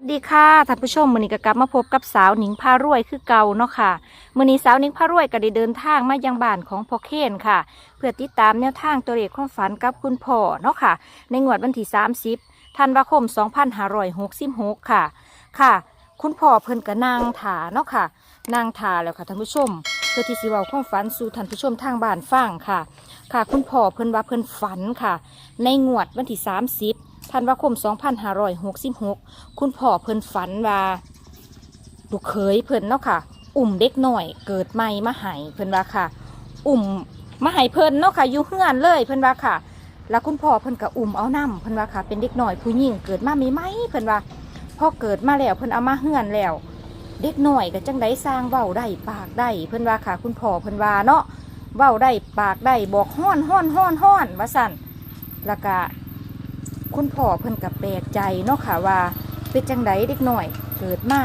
สวัสดีค่ะท่านผู้ชมมือนี้ก็กลับมาพบกับสาวหนิงพารวยคือเก่าเนาะค่ะมือนี้สาวหนิงพารวยก็ได้เดินทางมายังบ้านของพ่อเคนค่ะ เพื่อติดตามแนวทางตัวเลขความฝันกับคุณพ่อเนาะค่ะ ในงวดวันที่ 30ธันวาคม 2566 ค่ะ ค่ะ คุณพ่อเพิ่นก็นางถาเนาะค่ะนางถาแล้วค่ะท่านผู้ชม เพื่อที่สิเว้าความฝันสู่ท่านผู้ชมทางบ้านฟังค่ะ ค่ะ คุณพ่อเพิ่นว่าเพิ่นฝันค่ะ ในงวดวันที่ 30 ธันวาคม 2566 คุณพ่อเพิ่นฝันว่าลูกเขยเพิ่นเนาะค่ะ อุ่มเด็กหน่อย เกิดใหม่มาให้เพิ่นว่าค่ะ อุ่มมาให้เพิ่นเนาะค่ะอยู่เฮือนเลยเพิ่นว่าค่ะ แล้วคุณพ่อเพิ่นก็อุ่มเอาน้ำเพิ่นว่าค่ะ เป็นเด็กหน่อยผู้หญิงเกิดมาไม่ไหมเพิ่นว่าพอเกิดมาแล้วเพิ่นเอามาเฮือนแล้ว เด็กหน่อยก็จังได้สร้างเว้าได้ปากได้เพิ่นว่าค่ะ คุณพ่อเพิ่นว่าเนาะเว้าได้ปากได้บอกฮ้อนฮ้อนฮ้อนฮ้อนว่าสั่นแล้วก็ คุณพ่อเพิ่นกับแปลกใจเนาะค่ะว่าเป็นจังไดเด็กหน่อย เกิดมา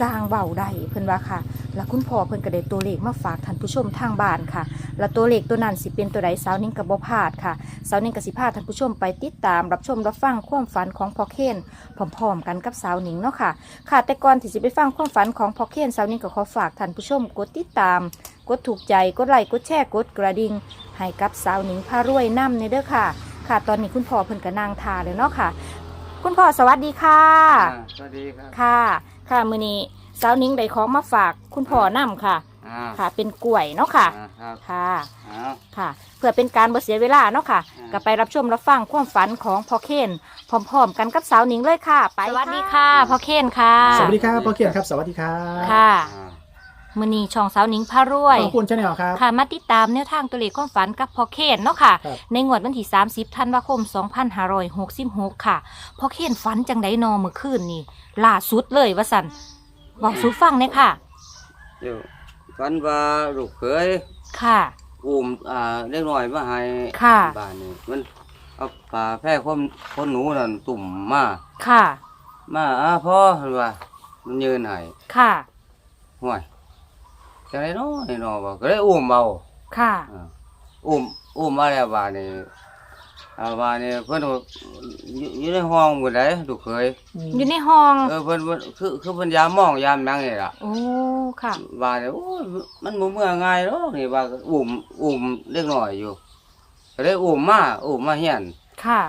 สร้างเบาได้เพิ่นว่าค่ะ แล้วคุณพ่อเพิ่นก็ได้ตัวเลขมาฝากท่านผู้ชมทางบ้านค่ะ แล้วตัวเลขตัวนั้นสิเป็นตัวใดสาวนิ่งกับบ่พลาดค่ะสาวนิ่งกับสิพาท่านผู้ชมไปติดตามรับชมรับฟังความฝันของพ่อเคนพร้อมๆกันกับสาวนิ่งเนาะค่ะ ค่ะแต่ก่อนที่จะไปฟังความฝันของพ่อเคนสาวนิ่งก็ขอฝากท่านผู้ชม กดติดตาม กดถูกใจกดไลค์กดแชร์กดกระดิ่งให้กับสาวนิ่งพารวยนำในเด้อค่ะ ค่ะ ตอนนี้คุณพ่อเพิ่นก็นางทาเลยเนาะค่ะ คุณพ่อสวัสดีค่ะ อ่าสวัสดีครับค่ะ ค่ะมื้อนี้สาวนิ้งได้ของมาฝากคุณพ่อนํค่ะ อ่าค่ะ เป็นกล้วยเนาะค่ะ อ่าครับค่ะ อ้าว ค่ะ เพื่อเป็นการบ่เสียเวลาเนาะค่ะอ่า ก็ไปรับชมรับฟังความฝันของพ่อเคนพร้อมๆกันกับสาวนิ้งเลยค่ะ ไปสวัสดีค่ะพ่อเคนค่ะ สวัสดีครับพ่อเขียนครับ สวัสดีครับ ค่ะ อ่า มื้อนี้ช่องสาวนิ้งพารวยขอบคุณชาแนลครับ ค่ะมาติดตามแนวทางตัวเลขความฝันกับพ่อเคนเนาะค่ะ ครับ ในงวดวันที่ 30ธันวาคม 2566 ค่ะพ่อเคนฝันจังไดนอเมื่อคืนนี่ล่าสุดเลยว่าสันบอกสู่ฟังเลยค่ะ เดี๋ยวฝันว่าลูกเขยค่ะ อุ้มอ่าเล็กน้อยมาให้ค่ะ บ้านนี้มันเอาปลาแพร่คนคนหนูนั่นตุ่มมาค่ะ มาอ่าพ่อเห็นว่ามันยืนให้ค่ะ ห่วย จังไดน้อยน้อบ่ก็ได้อุ้มเอาค่ะ อ่าอุ้มอุ้มมาแล้วบ้านนี้อ่าบ้านนี้เพิ่นก็อยู่อยู่ในห้องหมดเลยลูกเขยอยู่ในห้อง เออเพิ่นเพิ่นคือคือเพิ่นยามมองยามหยังนี่ล่ะ โอ้ ค่ะ ว่าเนี่ยโอ้ยมันบ่เมื่อง่ายหรอกนี่ว่าก็อุ้มอุ้มเล็กน้อยอยู่ก็เลยอุ้มมาอุ้มมาเฮียนค่ะ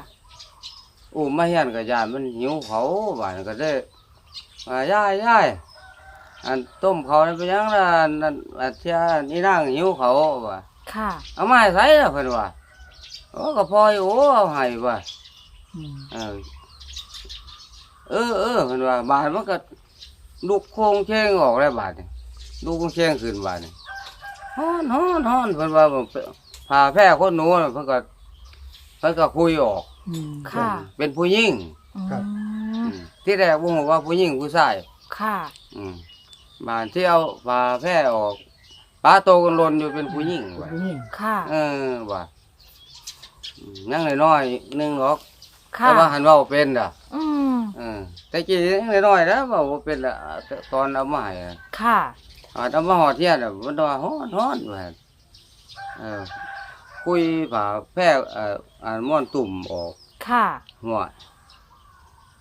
อุ้มมาเฮียนก็ยานมันหิวเขาว่านั่นก็ได้อ่ายายยาย อันต้มเขานี่เป็นหยังล่ะนั่นอันเที่ยนี่นางหิวเขาว่าค่ะเอามาให้ใส่ล่ะเพิ่นว่าโอ้ก็พออยู่โอ้เอาให้ว่าเออเออเออเพิ่นว่าบาดมันก็ลูกโคงเชงออกแล้วบาดนี่ลูกโคงเชงขึ้นบาดนี่ฮ้อนฮ้อนฮ้อนเพิ่นว่าผมพาแพร่คนหนูน่ะเพิ่นก็เพิ่นก็คุยออกค่ะเป็นผู้หญิงอืครับมอืมที่แรกบ่ฮู้ว่าผู้หญิงผู้ชายค่ะ อืม บ้านที่เอาพาแพร่ออกปลาโตกันลนอยู่เป็นผู้หญิงว่าผู้หญิงค่ะ เออว่าอืมยังน้อยๆหนึงหรอกค่ะ แต่ว่าหันเว้าเป็นด่ะอืม เออแต่กี้ยังน้อยๆนะเว้าบ่เป็นละแต่ตอนเอามาให้อะ ค่ะ อาเอามาหอดเทียนน่ะมันว่าฮ้อนฮ้อนว่าเออคุยผาแพร่เอ่ออ่านม่อนตุ่มออกค่ะ หัว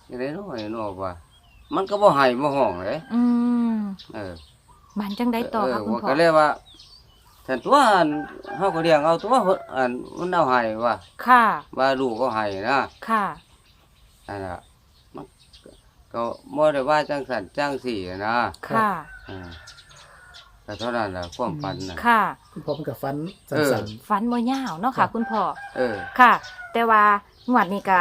ยังไงน้อยน้อยว่า มันก็บ่ให้บ่ห้องเลยอืมเออมันจังได้ต่อเออค่ะคุณว่าพ่อก็เลยว่าแต่ตัวอันเฮาก็เลี้ยงเอาตัวอันมันเอาให้ว่าค่ะว่าลูกก็ให้นะค่ะอันน่ะมันก็บ่ได้ว่าจังสันจังสี่นะค่ะเออแต่เท่านั้นล่ะความฝันน่ะค่ะคุณพ่อเป็นกับฟันเออสันฝันบ่ยาวเนาะค่ะ คุณพ่อเออค่ะ แต่ว่างวดนี้ก็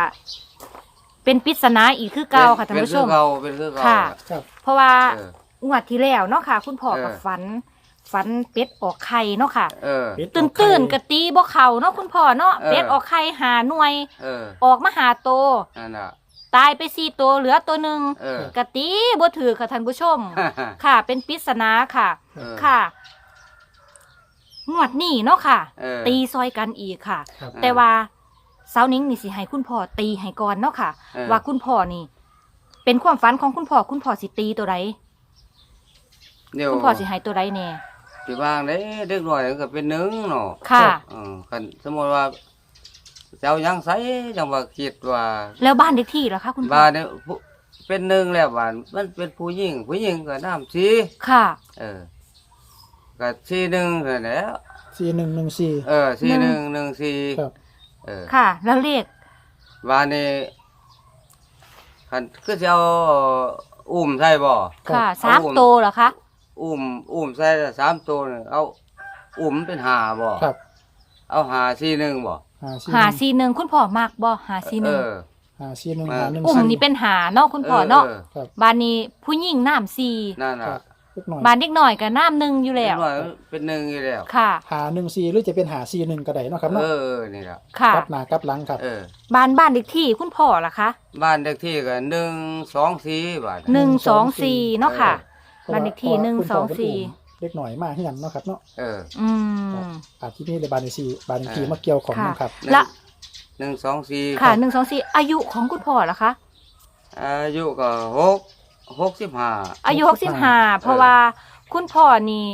เป็นปริศนาอีกคือเก่าค่ะท่านผู้ชม เป็นคือเก่าเป็นคือเก่าค่ะๆครับ เพราะว่าเออ งวดที่แล้วเนาะค่ะ คุณพ่อกับเออ ฝัน ฝันเป็ดออกไข่เนาะค่ะ เออ เป็ด ตื่นออกไข่ ตื่นๆกะตีบ่เข่าเนาะคุณพ่อเนาะเออ เป็ดออกไข่หาหน่วย เออออกมาหาโตวนั่นน่ะตายไปสี่ตัวเหลือตัวหนึ่งเออกะตีบ่ถือค่ะท่านผู้ชม ค่ะ เป็นปริศนาค่ะ เออค่ะงวดนี้เนาะค่ะ เออ ตีซอยกันอีกค่ะ ครับ แต่ว่าเสานิ้งนี่สิให้คุณพ่อตีให้ก่อนเนาะค่ะ เออ ว่าคุณพ่อนี่ เป็นความฝันของคุณพ่อคุณพ่อสิตีตัวใดเดี๋ยวคุณพ่อสิให้ตัวใดแน่ที่บ้านเด้เด็กน้อยก็เป็นหนึ่งเนาะค่ะ เออคันสมมติว่าเจ้ายังใสจังว่าคิดว่าแล้วบ้านเด็กที่เหรอคะคุณพ่อบ้านเนี่ยผู้เป็นหนึ่งแล้วบานมันเป็นผู้หญิงผู้หญิงก็น้ำสีค่ะ เออก็สีหนึ่งเท่านั้นแหล้ว สี่หนึ่งหนึ่งสี่ เออสีหนึ่งหนึ่งสีครับ เออค่ะ แล้วเลขวานนี้คันคือจะเอาอุ้มใช่บ่ค่ะเอาสามอุ้มโตวเหรอคะอุ้มอุ้มใส่ละสามตัวนี่เอาอุ้มเป็นหาบ่ครับเอาหาสีหนึ่งบ่หาสี่หาซีหนึ่งคุณพ่อมากบ่หาซีหเอนึ่งอ หาสี่หนึ่งเออหาหนึ่ง อุ่มสี่นี่เป็นหาเนาะคุณพ่อเนาะออ ครับบ้านนี้ผู้หญิงน้ำซีนั่นครัน่ะ บ เล็กหน่อยบ้านเด็กหน่อยกับน้ำหนึ่งอยู่แล้วเห็นว่าเป็นหนึ่งอยู่แล้ว ค่ะ หาหนึ่งสี่หรือจะเป็นหาสี่หนึ่งก็ได้เนาะครับเอเนาะอเออ นี่ล่ะค่ะ กลับหน้ากลับหลังครับเออบ้านบ้านเด็กที่คุณพ่อล่ะคะบ้านเลขที่ก็หนึ่งสองสี่บาท หนึ่งสองสี่เนาะค่ะพราะบ้านเลขที่พระหนึ่งคุณพ่สองเป็นสี่มเล็กหน่อยมากที่นั่นเนาะครับเนาะเอออืม อาที่นี่เลยบ้านเลขที่บ้านเลขที่เออมาเกี่ยวของค่ะ นะครับละ หนึ่งสองสี่ค่ะหนึ่งสองสี่อายุของคุณพ่อล่ะคะ อายุก็หก หกสิบห้าอายุหกสิบห้าเพราะว่าคุณพ่อนี่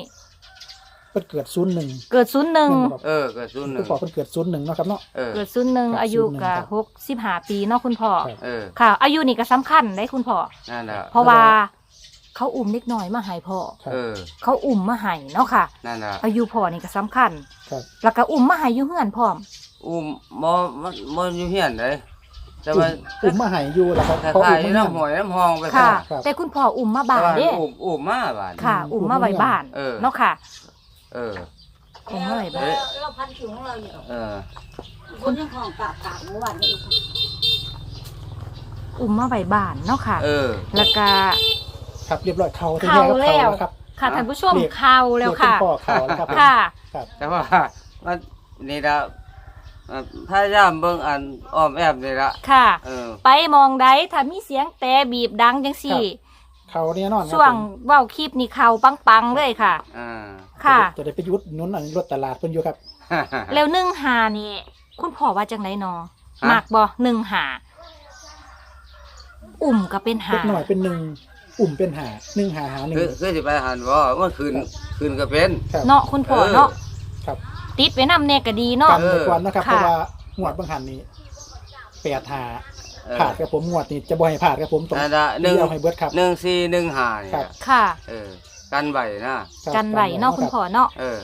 เพิ่นเกิดศูนย์หนึ่งเกิดศูนย์หนึ่งเออก็ศูนย์หคุนึ่ณงพ่อเพิ่นเกิดศูนย์หนึ่งเนาะครับเนาะเออเกิดศูนย์หนึ่งครับอายุ01กับครับหกสิบห้าปีเนาะคุณพ่อครับเออค่ะ อายุนี่ก็สำคัญได้คุณพ่อนั่นแหละเพราะว่าเขาอุ่มเล็กน้อยมาให้พ่อครับเออเขาอุ่มมาให้เนาะค่ะนั่นแหละอายุพ่อนี่ก็สำคัญครับแล้วก็อุ่มมาให้อยู่เฮือนพร้อมอุ้มมอมันมันอยู่เฮียนเลย แต่ว่าอุ้มมาใหายอยู่แล้วครับคล้เขาายอุ้มๆมาน้ำหอยน้ำหองไปค่ะ ครับ แต่คุณพ่ออุ่มมาแต่บ้านว่าเด้อุ้มอุ้มมาบาดค่ะ อุ่มมาไว้บ้านเออ เนาะค่ะ เอออุ่มมาไว้บ้านเอ๊ะเราพันผิวของเราอยู่เออ คนที่ของกากกากเมื่อวานนี้อุ่มมาไว้บ้านเนาะค่ะ เออ แล้วก็ ครับเรียบร้อยเขาเข้าที่แรกแล้วเขาครับค่ะอะท่านผู้ชมเรียก เข้าแล้วค่ะเรียกคุณพ่อเขาแล้วครับค่ะ ครับ แต่ว่ามันนี่ละเอ่อ พยายามเบิ่งอันอ้อมแอบนี่ละค่ะ เออ ไปมองใดถ้ามีเสียงแต่บีบดังจังสี่ เขาเนี่ยนอนครับช่วงผมเว้าคลิปนี่เข้าปังๆเลยค่ะ อ่า ค่ะ จะได้ไปยุดหนุนอันรถตลาดเพิ่นอยู่ครับ แล้วนึ่งหานี่ คุณพ่อว่าจังไรนอฮะมากบ่หนึ่งหาอุ่มก็เป็นหา เล็กหน่อยเป็นหนึ่งอุ่มเป็นหาหนึ่งหาหาหนึ่งคือคือสิไปหันว่าเมื่อคืนคืนก็เป็น ครับ เนาะคุณพ่อเออเนาะครับ ติดไว้นำแน่ก็ดีเนาะ กันไปก่อนนะครับค่ะเพราะว่าหวดบางหันนี้แปดหาเออ ผ่าดกับผมหวดนี่จะบ่ให้ผ่าดกับผมตรงนั่นละหนึ่ง เดียวให้เบิดครับ หนึ่งสี่หนึ่งห้านี่ครับล่ะค่ะ เออ กันไหวนะครับกันไหวเนาะคุณพ่อเนาะ เออ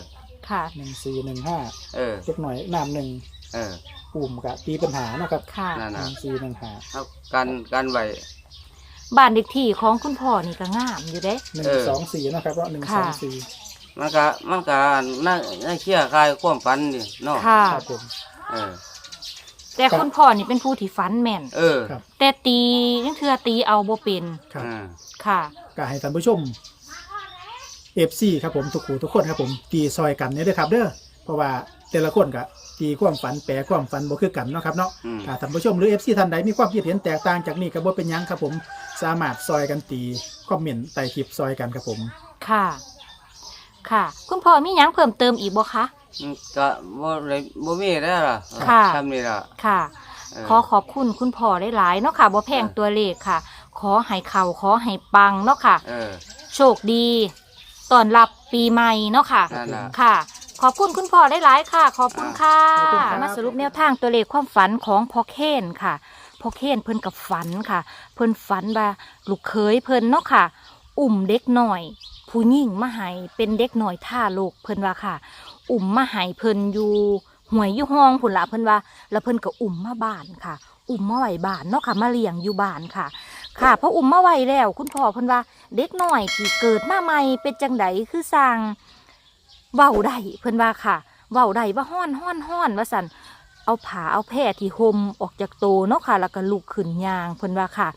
ค่ะ หนึ่งสี่หนึ่งห้าเออ เล็กหน่อยน้ำหนึ่งเอออุ่มกับตีปัญหาเนาะครับค่ะ นั่นหน่ะนึ่งสี่หนึ่งหาเอากันกันไหว บ้านเด็กที่ของคุณพ่อนี่ก็งามอยู่เด้ หนึ่งเออ สองสี่นะครับว่าหนึ่งสค่ะ องสี่ มันก็มันก็น่าน่าเชื่อคลายความฝันนี่เนาะค่ะ ครับผม เออ แต่คุณพ่อนี่เป็นผู้ที่ฝันแม่น เออครับ แต่ตียังเทื่อตีเอาบ่เป็นครับอ่า ค่ะ ก็ให้ท่านผู้ชมเอฟซีครับผมทุกคู่ทุกคนครับผมตีซอยกันเนี่ยด้วยครับเด้อเพราะว่าแต่ละคนก็ตีความฝันแปลความฝันบ่คือกันเนาะครับเนาะอืม ถ้าท่านผู้ชมหรือเอฟซีท่านใดมีความคิดเห็นแตกต่างจากนี้ก็บ่เป็นหยังครับผมสามารถซอยกันตีคอมเมนต์ใต้คลิปซอยกันครับผม ค่ะ ค่ะ คุณพ่อมีหยังเพิ่มเติมอีกบ่คะ อืมก็บ่เลยบ่มีแล้วล่ะค่ะ ทำนี่ล่ะค่ะเออขอขอบคุณคุณพ่อหลายๆเนาะค่ะบ่แพงตัวเลขค่ะ ขอให้เข่าขอให้ปังเนาะค่ะ เออ โชคดีต้อนรับปีใหม่เนาะค่ะ นั่นล่ะ ค่ะ ขอบคุณคุณพ่อหลายๆค่ะ ขอบคุณค่ะ ขอบคุณครับ มาสรุปแนวทางตัวเลขความฝันของพ่อเคนค่ะพ่อเคนเพิ่นกับฝันค่ะ เพิ่นฝันว่าลูกเคยเพิ่นเนาะค่ะ อุ่มเด็กหน่อย ผู้หญิงมาให้เป็นเด็กหน่อยท่าโลกเพิ่นว่าค่ะ อุ่มมาให้เพิ่นอยู่หวยอยู่ห้องพุ่นละเพิ่นว่า แล้วเพิ่นก็อุ่มมาบ้านค่ะ อุ่มมาไหวบ้านเนาะค่ะมาเลี้ยงอยู่บ้านค่ะ ค่ะเพราะอุ่มมาไหวแล้วคุณพ่อเพิ่นว่า เด็กหน้อยที่เกิดมาใหม่เป็นจังไดคือสร้างเว้าได้เพิ่นว่าค่ะเว้าได้ว่าฮ้อนฮ้อนฮ้อนว่าสั่น เอาผาเอาแพร่ที่ห่มออกจากโตเนาะค่ะ แล้วก็ลุกขึ้นยางเพิ่นว่าค่ะ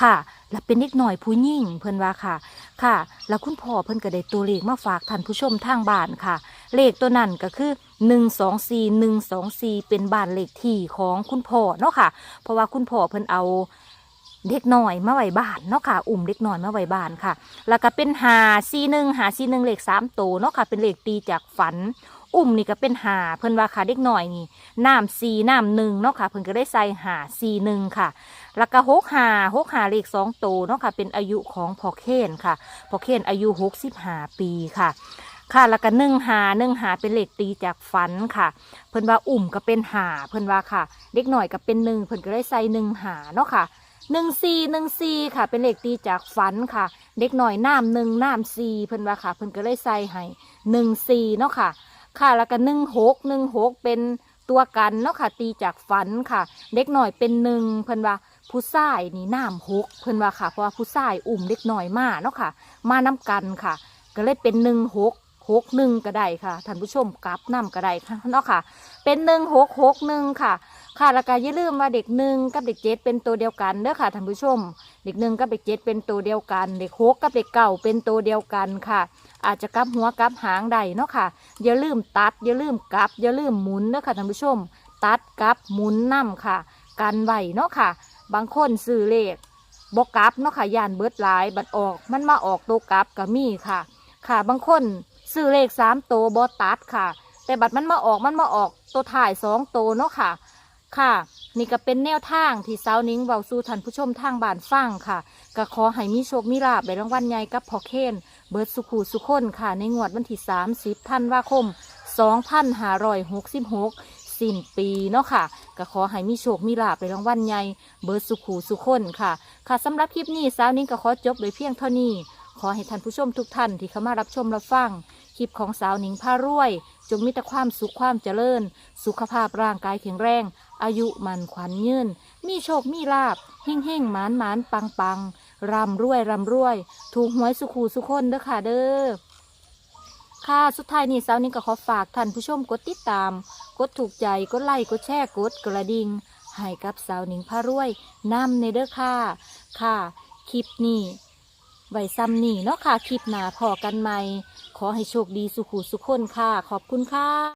ค่ะ แล้วเป็นเด็กน้อยผู้หญิงเพิ่นว่าค่ะ ค่ะ แล้วคุณพ่อเพิ่นก็ได้ตัวเลขมาฝากท่านผู้ชมทางบ้านค่ะ เลขตัวนั้นก็คือหนึ่งสองสี่หนึ่งสองสี่เป็นบ้านเลขที่ของคุณพ่อเนาะค่ะ เพราะว่าคุณพ่อเพิ่นเอาเด็กหน้อยมาไว้บ้านเนาะค่ะ อุ่มเด็กหน้อยมาไว้บ้านค่ะ แล้วก็เป็นหาซีหนึ่งหาซีหนึ่งเลขสามโตเนาะค่ะ เป็นเลขตีจากฝัน อุ่มนี่ก็เป็นหาเพิ่นว่าค่ะเด็กหน้อยนี่น้ำซีน้ำหนึ่งเนาะค่ะเพิ่นก็ได้ใส่หาซีหนึ่งค่ะ แล้วก็หกหาหกหาเลขสองโตวเนาะค่ะเป็นอายุของพอเคนค่ะพอเคนอายุหกสิบหาปีค่ะค่ะแล้วก็หนึ่งหาหนึ่งหาเป็นเลขตีจากฝันค่ะ เพิ่นว่าอุ่มก็เป็นหาเพิ่นว่าค่ะเด็กหน่อยก็เป็นหนึ่งเพิ่นก็ได้ใส่หนึ่งหาเนาะค่ะหนึ่งสี่หนึ่งสี่ค่ะ เป็นเลขตีจากฝันค่ะ เด็กหน่อยน้ำหนึ่งน้ำสี่เพิ่นว่าค่ะ เพิ่นก็เลยใส่ให้หนึ่งสี่เนาะค่ะ ค่ะแล้วก็หนึ่งหกหนึ่งหกเป็นตัวกันเนาะค่ะ ตีจากฝันค่ะ เด็กหน่อยเป็นหนึ่งเพิ่นว่าผู้ชายนี่น้ำหกเพิ่นว่าค่ะ เพราะว่าผู้ชายอุ่มเด็กหน่อยมาเนาะค่ะ มาน้กันค่ะ ก็เลยเป็นหนึ่งหกหกหนึ่งก็ได้ค่ะท่านผู้ชมกลับน้ำก็ได้ค่ะเนาะค่ะ เป็นหนึ่งหกหกหนึ่งค่ะ ค่ะแล้วก็อย่าลืมว่าเด็กหนึ่งกับเด็กเจ็ดเป็นตัวเดียวกันเด้อค่ะท่านผู้ชม เด็กหนึ่งกับเด็กเจ็ดเป็นตัวเดียวกัน เด็กหกกับเด็กเก่าเป็นตัวเดียวกันค่ะ อาจจะกลับหัวกลับหางใดเนาะค่ะ อย่าลืมตัด อย่าลืมกลับ อย่าลืมหมุนเด้อค่ะท่านผู้ชม ตัดกลับหมุนนํค่ะ กันไหวเนาะค่ะ บางคนซื้อเลขบกลับเนาะค่ะยานเบิดหลายบัดออก มันมาออกตัวกลับก็มีค่ะ ค่ะบางคนซื้อเลขสามตัวบอตัดค่ะ แต่บัดมันมาออกมันมาออกตัวถ่ายสองตัวเนาะค่ะ ค่ะ นี่ก็เป็นแนวทางที่สาวนิ้งเบาสู่ท่านผู้ชมทางบ้านฟังค่ะก็ขอให้มีโชคมีลาบในรางวัลใหญ่กับพอเคนเบิร์ดสุขูสุขคนค่ะ ในงวดวันที่30ธันวาคม 2566 สิ้นปีเนาะค่ะก็ขอให้มีโชคมีลาบในรางวัลใหญ่เบิร์ดสุขูสุขคนค่ะ ค่ะสำหรับคลิปนี้สาวนิ้งก็ขอจบโดยเพียงเท่านี้ ขอให้ท่านผู้ชมทุกท่านที่เข้ามารับชมรับฟังคลิปของสาวนิ้งพารวย จงมีแต่ความสุขความเจริญ สุขภาพร่างกายแข็งแรง อายุมันขวัญยืน มีโชคมีลาบเฮ่งเฮ่งหมานหมานปังปังรำรวยรำรวย ถูกหวยสุขูสุคนเด้อค่ะเด้อค่ะสุดท้ายนี้สาวนิงก็ขอฝากท่านผู้ชมกดติดตาม กดถูกใจกดไลค์กดแชร์กดกระดิ่งให้กับสาวหนิงพารวยนำในเด้อค่ะ ค่ะ คลิปนี้ไว้ซ้ำนี่เนาะค่ะ คลิปหน้าพอกันใหม่ ขอให้โชคดีสุขุสุขคนค่ะ ขอบคุณค่ะ